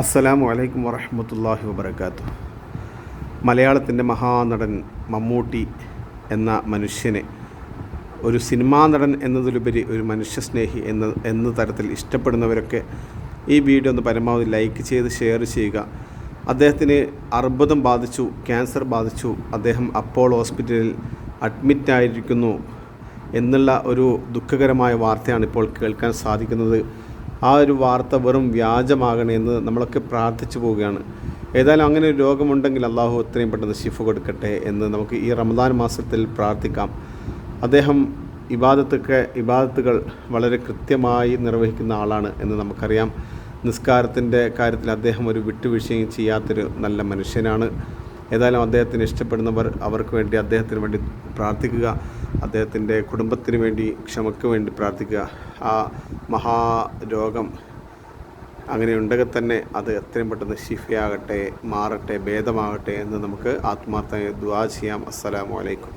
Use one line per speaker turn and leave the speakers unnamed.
അസ്സലാമു അലൈക്കും വറഹമത്തല്ലാഹി വബർക്കാത്തു മലയാളത്തിന്റെ മഹാനടൻ മമ്മൂട്ടി എന്ന മനുഷ്യനെ ഒരു സിനിമാ നടൻ എന്നതിലുപരി ഒരു മനുഷ്യസ്നേഹി എന്ന എന്ന തരത്തിൽ ഇഷ്ടപ്പെടുന്നവരൊക്കെ ഈ വീഡിയോ ഒന്ന് പരമാവധി ലൈക്ക് ചെയ്ത് ഷെയർ ചെയ്യുക. അദ്ദേഹത്തിന് അർബുദം ബാധിച്ചു ക്യാൻസർ ബാധിച്ചു. അദ്ദേഹം അപ്പോൾ ഹോസ്പിറ്റലിൽ അഡ്മിറ്റായിരിക്കുന്നു എന്നുള്ള ഒരു ദുഃഖകരമായ വാർത്തയാണ് ഇപ്പോൾ കേൾക്കാൻ സാധിക്കുന്നത്. ആ ഒരു വാർത്ത വെറും വ്യാജമാകണമെന്ന് നമ്മളൊക്കെ പ്രാർത്ഥിച്ചു പോവുകയാണ്. ഏതായാലും അങ്ങനെ ഒരു രോഗമുണ്ടെങ്കിൽ അള്ളാഹു എത്രയും പെട്ടെന്ന് ഷിഫ് കൊടുക്കട്ടെ എന്ന് നമുക്ക് ഈ റമദാൻ മാസത്തിൽ പ്രാർത്ഥിക്കാം. അദ്ദേഹം ഇബാദത്തൊക്കെ ഇബാദത്തുകൾ വളരെ കൃത്യമായി നിർവഹിക്കുന്ന ആളാണ് എന്ന് നമുക്കറിയാം. നിസ്കാരത്തിന്റെ കാര്യത്തിൽ അദ്ദേഹം ഒരു വിട്ടുവീഴ്ചയും ചെയ്യാത്തൊരു നല്ല മനുഷ്യനാണ്. ഏതായാലും അദ്ദേഹത്തിന് ഇഷ്ടപ്പെടുന്നവർ അവർക്ക് വേണ്ടി അദ്ദേഹത്തിന് വേണ്ടി പ്രാർത്ഥിക്കുക. അദ്ദേഹത്തിന്റെ കുടുംബത്തിന് വേണ്ടി ക്ഷമയ്ക്ക് വേണ്ടി പ്രാർത്ഥിക്കുക. ആ മഹാരോഗം അങ്ങനെ ഉണ്ടെങ്കിൽ തന്നെ അത് എത്രയും പെട്ടെന്ന് ശിഫയാകട്ടെ മാറട്ടെ ഭേദമാകട്ടെ എന്ന് നമുക്ക് ആത്മാർത്ഥമായി ദുവാ ചെയ്യാം. അസ്സലാമു അലൈക്കും.